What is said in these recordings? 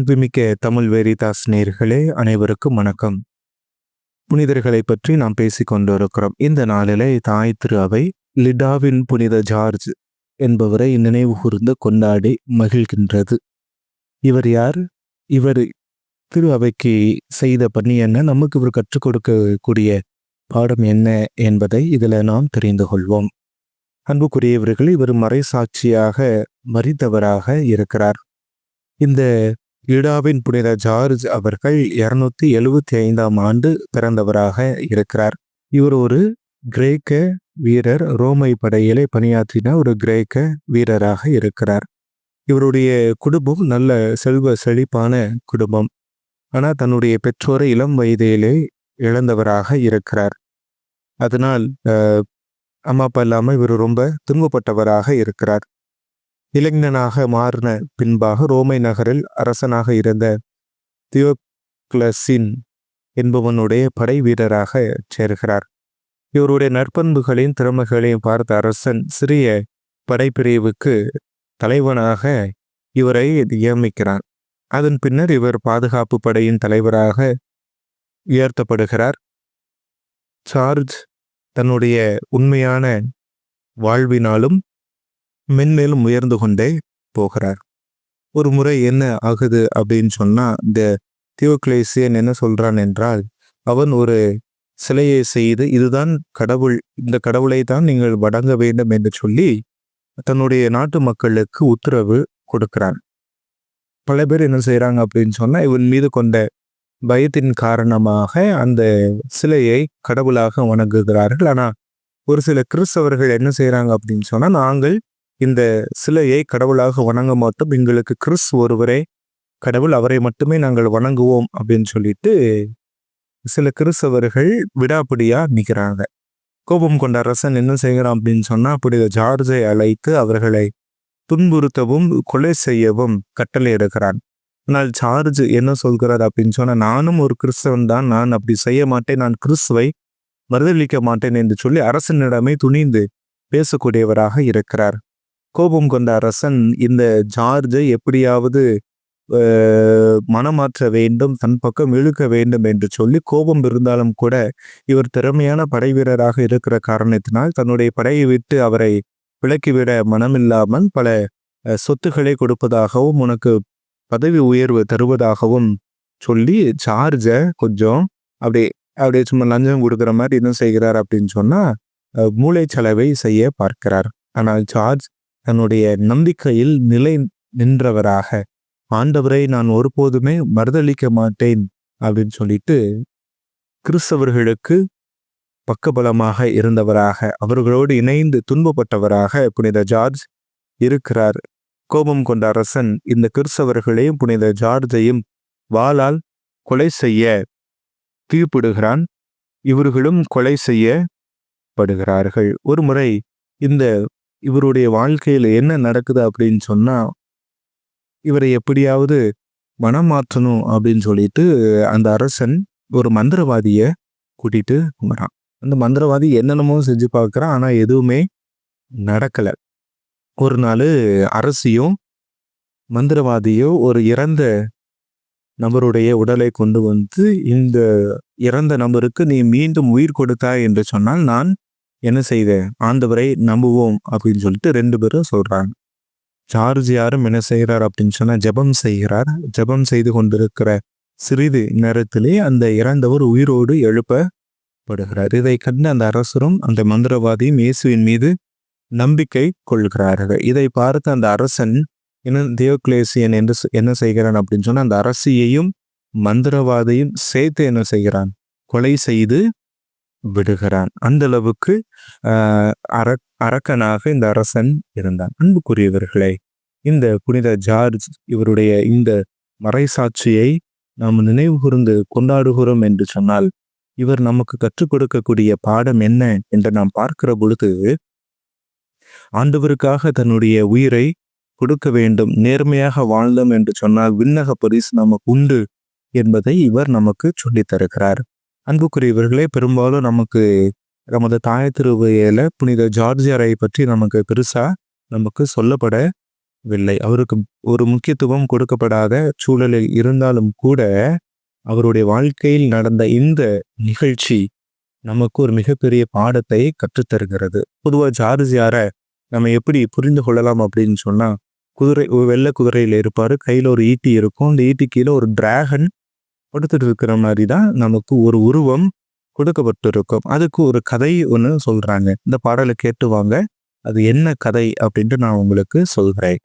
அன்புமிக்க தமிழ் வேரிதாஸ் நேர்களே அனைவருக்கும் வணக்கம். புனிதர்களை பற்றி நாம் பேசிக் கொண்டிருக்கிறோம் இந்த நாளிலே தாய் திரு அவை லிடாவின் புனித ஜார்ஜ் என்பவரை நினைவு கூர்ந்து கொண்டாடி மகிழ்கின்றது. இவர் யார்? இவர் திரு அவைக்கு செய்த பணி என்ன? நமக்கு இவர் கற்றுக் கொடுக்கக்கூடிய பாடம் என்ன என்பதை இதில் நாம் தெரிந்து கொள்வோம். அன்புக்குரியவர்கள் இவர் மறைசாட்சியாக மறித்தவராக இருக்கிறார். இந்த ஈடாவின் புனித ஜார்ஜ் அவர்கள் இருநூத்தி எழுவத்தி ஐந்தாம் ஆண்டு பிறந்தவராக இருக்கிறார். இவர் ஒரு கிரேக்க வீரர் ரோமை படையிலே பணியாற்றின ஒரு கிரேக்க வீரராக இருக்கிறார். இவருடைய குடும்பம் நல்ல செல்வ செழிப்பான குடும்பம். ஆனால் தன்னுடைய பெற்றோரை இளம் வயதிலே இழந்தவராக இருக்கிறார். அதனால் அம்மா அப்பா இல்லாமல் இவர் ரொம்ப துன்பப்பட்டவராக இருக்கிறார். இளைஞனாக மாறின பின்பாக ரோமை நகரில் அரசனாக இருந்த தியோக்ளசின் என்பவனுடைய படை வீரராக சேர்கிறார். இவருடைய நற்பண்புகளையும் திறமைகளையும் பார்த்த அரசன் சிறிய படைப்பிரிவுக்கு தலைவனாக இவரை நியமிக்கிறார். அதன் பின்னர் இவர் பாதுகாப்பு படையின் தலைவராக உயர்த்தப்படுகிறார். சார்ஜ் தன்னுடைய உண்மையான வாழ்வினாலும் மென்மேலும் உயர்ந்து கொண்டே போகிறார். ஒரு முறை என்ன ஆகுது அப்படின்னு சொன்னா இந்த தியோக்லேசியன் என்ன சொல்றான் என்றால் அவன் ஒரு சிலையை செய்து இதுதான் கடவுள் இந்த கடவுளை தான் நீங்கள் வணங்க வேண்டும் என்று சொல்லி தன்னுடைய நாட்டு மக்களுக்கு உத்தரவு கொடுக்கிறான். பல பேர் என்ன செய்கிறாங்க அப்படின்னு சொன்னால் இவன் மீது கொண்ட பயத்தின் காரணமாக அந்த சிலையை கடவுளாக வணங்குகிறார்கள். ஆனால் ஒரு சில கிறிஸ்தவர்கள் என்ன செய்கிறாங்க அப்படின்னு சொன்னால் நாங்கள் இந்த சிலையை கடவுளாக வணங்க மாட்டோம். எங்களுக்கு கிறிஸ் ஒருவரே கடவுள் அவரை மட்டுமே நாங்கள் வணங்குவோம் அப்படின்னு சொல்லிட்டு சில கிறிஸ்தவர்கள் விடாப்பிடியா நிற்கிறாங்க கோபம் கொண்ட அரசன் என்ன செய்கிறான் அப்படின்னு சொன்னா புனித ஜார்ஜை அழைத்து அவர்களை துன்புறுத்தவும் கொலை செய்யவும் கட்டளை எடுக்கிறான். ஆனால் ஜார்ஜ் என்ன சொல்கிறார் அப்படின்னு சொன்னா நானும் ஒரு கிறிஸ்தவன் தான் நான் அப்படி செய்ய மாட்டேன் நான் கிறிஸ்துவை மறுதளிக்க மாட்டேன் என்று சொல்லி அரசனிடமே துணிந்து பேசக்கூடியவராக இருக்கிறார். கோபம் கொண்ட அரசன் இந்த ஜார்ஜை எப்படியாவது மனமாற்ற வேண்டும் தன் பக்கம் இழுக்க வேண்டும் என்று சொல்லி கோபம் இருந்தாலும் கூட இவர் திறமையான படை வீரராக இருக்கிற காரணத்தினால் தன்னுடைய படையை விட்டு அவரை விலக்கிவிட மனமில்லாமல் பல சொத்துக்களை கொடுப்பதாகவும் உனக்கு பதவி உயர்வு தருவதாகவும் சொல்லி சார்ஜை கொஞ்சம் அப்படியே அப்படியே சும்மா லஞ்சம் கொடுக்குற மாதிரி என்ன செய்கிறார் அப்படின்னு சொன்னா மூளைச்சலவை செய்ய பார்க்கிறார். ஆனால் சார்ஜ் தன்னுடைய நம்பிக்கையில் நிலை நின்றவராக ஆண்டவரை நான் ஒருபோதுமே மறுதளிக்க மாட்டேன் அப்படின்னு சொல்லிட்டு கிறிஸ்தவர்களுக்கு பக்கபலமாக இருந்தவராக அவர்களோடு இணைந்து துன்பப்பட்டவராக புனித ஜார்ஜ் இருக்கிறார். கோபம் கொண்ட அரசன் இந்த கிறிஸ்தவர்களையும் புனித ஜார்ஜையும் வாளால் கொலை செய்ய தீர்ப்பிடுகிறான். இவர்களும் கொலை செய்யப்படுகிறார்கள். ஒரு முறை இந்த இவருடைய வாழ்க்கையில் என்ன நடக்குது அப்படின்னு சொன்னால் இவரை எப்படியாவது மனம் மாற்றணும் அப்படின்னு சொல்லிட்டு அந்த அரசன் ஒரு மந்திரவாதியை கூட்டிட்டு வரான். அந்த மந்திரவாதி என்னென்னமோ செஞ்சு பார்க்குறான் ஆனால் எதுவுமே நடக்கலை. ஒரு நாள் அரசியும் மந்திரவாதியும் ஒரு இறந்த நபருடைய உடலை கொண்டு வந்து இந்த இறந்த நபருக்கு நீ மீண்டும் உயிர் கொடுத்தாய் என்று சொன்னால் நான் என்ன செய்த? ஆண்டவரை நம்புவோம் அப்படின்னு சொல்லிட்டு ரெண்டு பேரும் சொல்கிறாங்க சார்ஜ் யாரும் என்ன செய்கிறார் அப்படின்னு சொன்னால் ஜெபம் செய்கிறார். ஜெபம் செய்து கொண்டிருக்கிற சிறிது நேரத்திலே அந்த இறந்தவர் உயிரோடு எழுப்பப்படுகிறார். இதை கண்டு அந்த அரசரும் அந்த மந்திரவாதியும் இயேசுவின் மீது நம்பிக்கை கொள்கிறார்கள். இதை பார்த்து அந்த அரசன் என்ன தியோக்லேசியன் என்று என்ன செய்கிறான் அப்படின்னு சொன்னால் அந்த அரசியையும் மந்திரவாதையும் சேர்த்து என்ன செய்கிறான்? கொலை செய்து விடுகிறான். அந்த அளவுக்கு ஆஹ் அர அரக்கனாக இந்த அரசன் இருந்தான். அன்புக்குரியவர்களே இந்த புனித ஜார்ஜ் இவருடைய இந்த மறைசாட்சியை நாம் நினைவு கூர்ந்து கொண்டாடுகிறோம் என்று சொன்னால் இவர் நமக்கு கற்றுக் கொடுக்கக்கூடிய பாடம் என்ன என்று நாம் பார்க்கிற பொழுது ஆண்டவருக்காக தன்னுடைய உயிரை கொடுக்க வேண்டும் நேர்மையாக வாழ்ந்தோம் என்று சொன்னால் விண்ணக பரிசு நமக்கு உண்டு என்பதை இவர் நமக்கு சொல்லித் தருகிறார் அன்புக்குரியவர்களே பெரும்பாலும் நமக்கு நமது தாய திருவையில புனித ஜார்ஜியாரை பற்றி நமக்கு பெருசா நமக்கு சொல்லப்படவில்லை. அவருக்கு ஒரு முக்கியத்துவம் கொடுக்கப்படாத சூழலில் இருந்தாலும் கூட அவருடைய வாழ்க்கையில் நடந்த இந்த நிகழ்ச்சி நமக்கு ஒரு மிகப்பெரிய பாடத்தை கற்றுத்தருகிறது. பொதுவாக ஜார்ஜியாரை நம்ம எப்படி புரிந்து கொள்ளலாம் அப்படின்னு சொன்னா குதிரை வெள்ளை குதிரையில் இருப்பாரு. கையில ஒரு ஈட்டி இருக்கும். அந்த ஈட்டி கீழே ஒரு டிராகன் கொடுத்துட்டு இருக்கிற மாதிரி தான் நமக்கு ஒரு உருவம் கொடுக்கப்பட்டிருக்கும். அதுக்கு ஒரு கதை ஒன்று சொல்றாங்க. இந்த பாடலை கேட்டு வாங்க. அது என்ன கதை அப்படின்ட்டு நான் உங்களுக்கு சொல்கிறேன்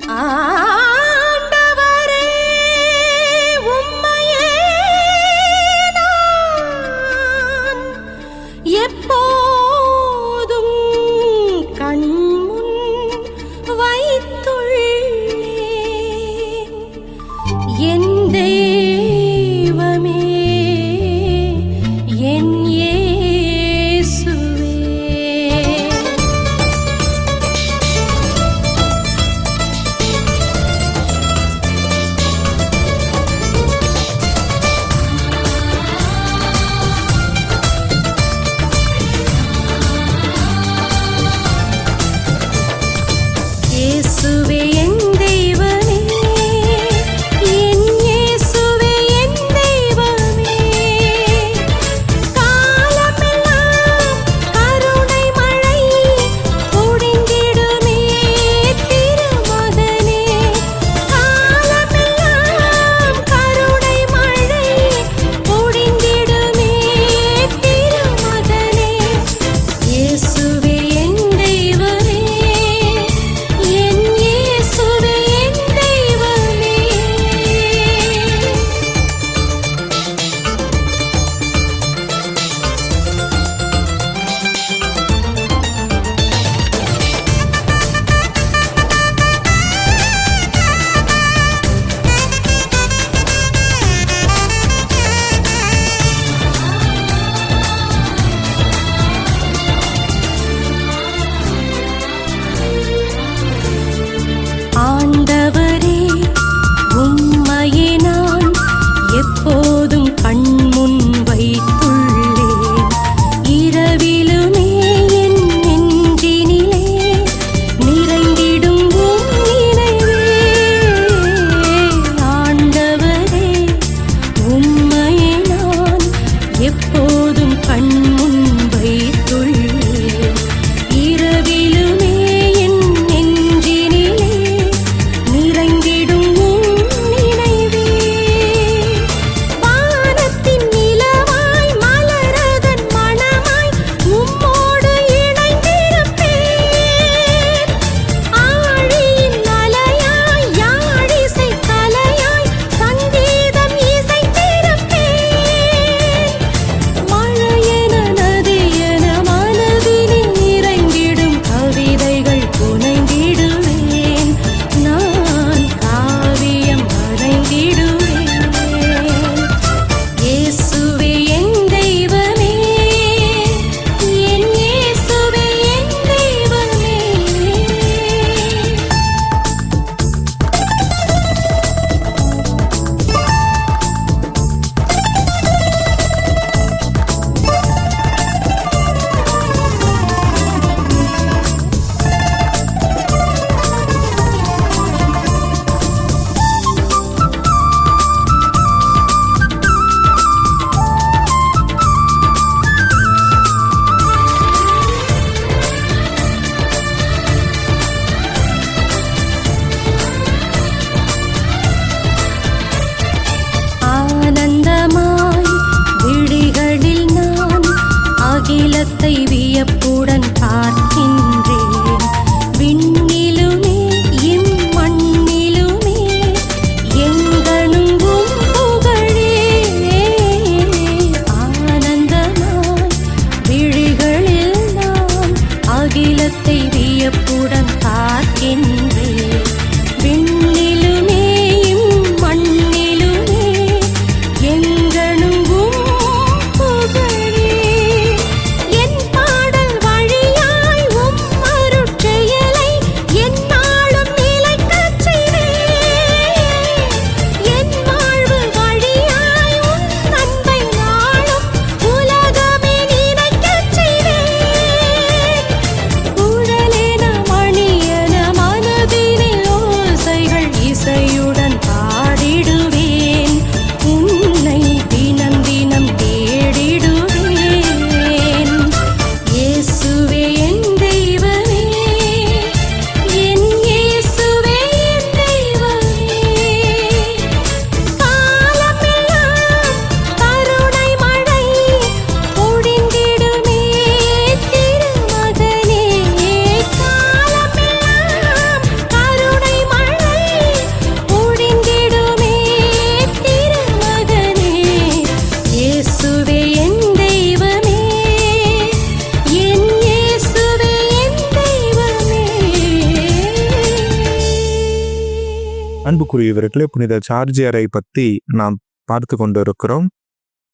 அன்புக்குரியவர்களே புனித சார்ஜியரை பற்றி நாம் பார்த்து கொண்டிருக்கிறோம்.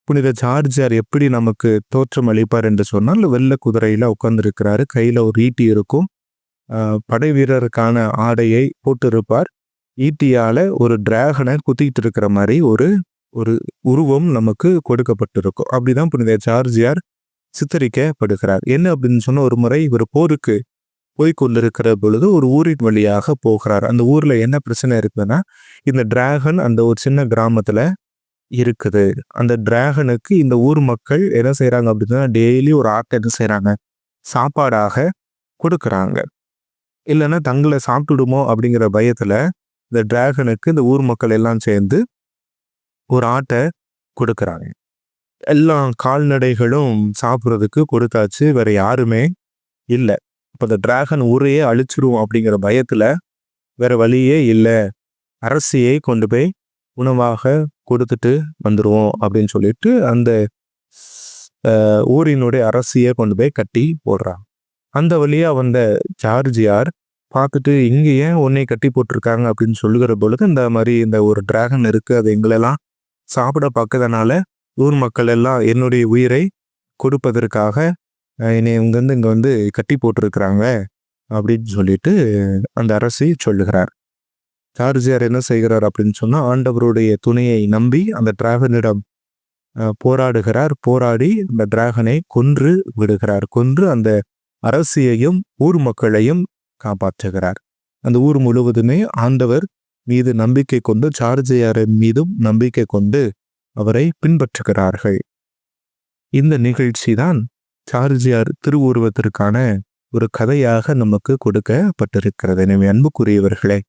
புனித ஜார்ஜியார் எப்படி நமக்கு தோற்றம் அளிப்பார் என்று சொன்னால் வெள்ள குதிரையில் உட்கார்ந்துருக்கிறாரு. கையில் ஒரு ஈட்டி இருக்கும். படை வீரருக்கான ஆடையை போட்டிருப்பார். ஈட்டியால் ஒரு டிராகனை குத்திட்டு இருக்கிற மாதிரி ஒரு ஒரு உருவம் நமக்கு கொடுக்கப்பட்டிருக்கும். அப்படிதான் புனித ஜார்ஜியார் சித்தரிக்கப்படுகிறார். என்ன அப்படின்னு சொன்னால் ஒரு முறை இவர் போருக்கு போய் கொண்டிருக்கிற பொழுது ஒரு ஊரின் வழியாக போகிறார். அந்த ஊரில் என்ன பிரச்சனை இருக்குதுன்னா இந்த டிராகன் அந்த ஒரு சின்ன கிராமத்தில் இருக்குது. அந்த டிராகனுக்கு இந்த ஊர் மக்கள் என்ன செய்கிறாங்க அப்படின்னா டெய்லி ஒரு ஆட்டை என்ன செய்கிறாங்க சாப்பாடாக கொடுக்குறாங்க. இல்லைன்னா தங்களை சாப்பிட்டுடுமோ அப்படிங்கிற பயத்தில் இந்த டிராகனுக்கு இந்த ஊர் மக்கள் எல்லாம் சேர்ந்து ஒரு ஆட்டை கொடுக்குறாங்க. எல்லா கால்நடைகளும் சாப்பிட்றதுக்கு கொடுத்தாச்சு. வேற யாருமே இல்லை. இப்போ இந்த டிராகன் ஊரையே அழிச்சிரும் அப்படிங்கிற பயத்தில் வேற வழியே இல்லை. அரசியை கொண்டு போய் உணவாக கொடுத்துட்டு வந்துடுவோம் அப்படின்னு சொல்லிட்டு அந்த ஊரினுடைய அரசியை கொண்டு போய் கட்டி போடுறாங்க அந்த வழியாக வந்த ஜார்ஜியார் பார்த்துட்டு இங்கே ஏன் உன்னை கட்டி போட்டிருக்காங்க அப்படின்னு சொல்லுகிற பொழுது இந்த மாதிரி இந்த ஒரு டிராகன் இருக்குது அது எங்களெல்லாம் சாப்பிட பார்க்கறதுனால ஊர் மக்கள் எல்லாம் என்னுடைய உயிரை கொடுப்பதற்காக என்னை இங்கேருந்து வந்து வந்து கட்டி போட்டிருக்கிறாங்க அப்படின்னு சொல்லிட்டு அந்த அரசி சொல்லுகிறார். சார்ஜியார் என்ன செய்கிறார் அப்படின்னு சொன்னால் ஆண்டவருடைய துணையை நம்பி அந்த டிராகனிடம் போராடுகிறார். போராடி அந்த டிராகனை கொன்று விடுகிறார். கொன்று அந்த அரசியையும் ஊர் மக்களையும் காப்பாற்றுகிறார். அந்த ஊர் முழுவதுமே ஆண்டவர் மீது நம்பிக்கை கொண்டு சார்ஜியாரின் மீதும் நம்பிக்கை கொண்டு அவரை பின்பற்றுகிறார்கள். இந்த நிகழ்ச்சி தான் சார்ஜியார் திருவுருவத்திற்கான ஒரு கதையாக நமக்கு கொடுக்கப்பட்டிருக்கிறது. எனவே அன்புக்குரியவர்களே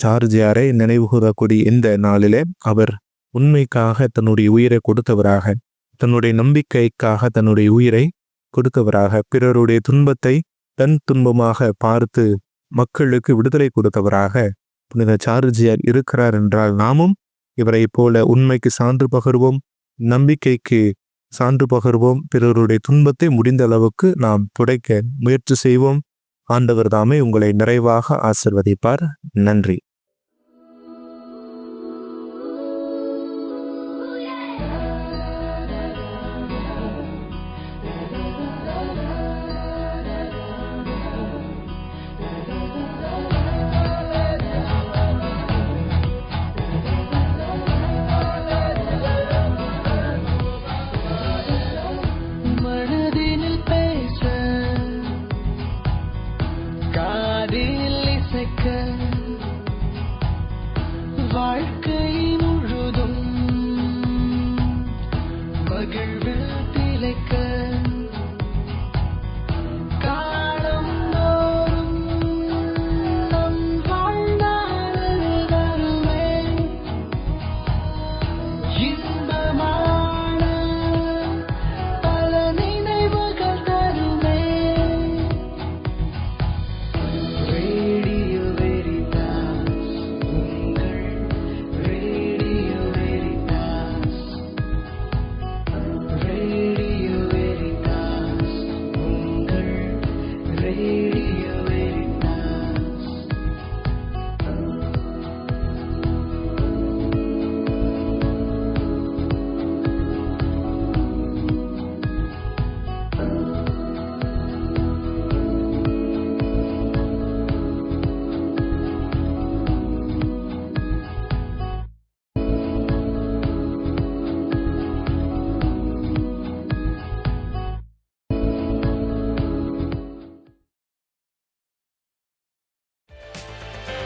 சார்ஜியாரை நினைவு கூறக்கூடிய இந்த நாளிலே அவர் உண்மைக்காக தன்னுடைய உயிரை கொடுத்தவராக தன்னுடைய நம்பிக்கைக்காக தன்னுடைய உயிரை கொடுத்தவராக பிறருடைய துன்பத்தை தன் துன்பமாக பார்த்து மக்களுக்கு விடுதலை கொடுத்தவராக புனித சார்ஜியார் இருக்கிறார் என்றால் நாமும் இவரை போல உண்மைக்கு சான்று பகர்வோம் நம்பிக்கைக்கு சான்று பகர்வோம். பிறருடைய துன்பத்தை முடிந்த அளவுக்கு நாம் துடைக்க முயற்சி செய்வோம். ஆண்டவர் தாமே உங்களை நிறைவாக ஆசிர்வதிப்பார். நன்றி.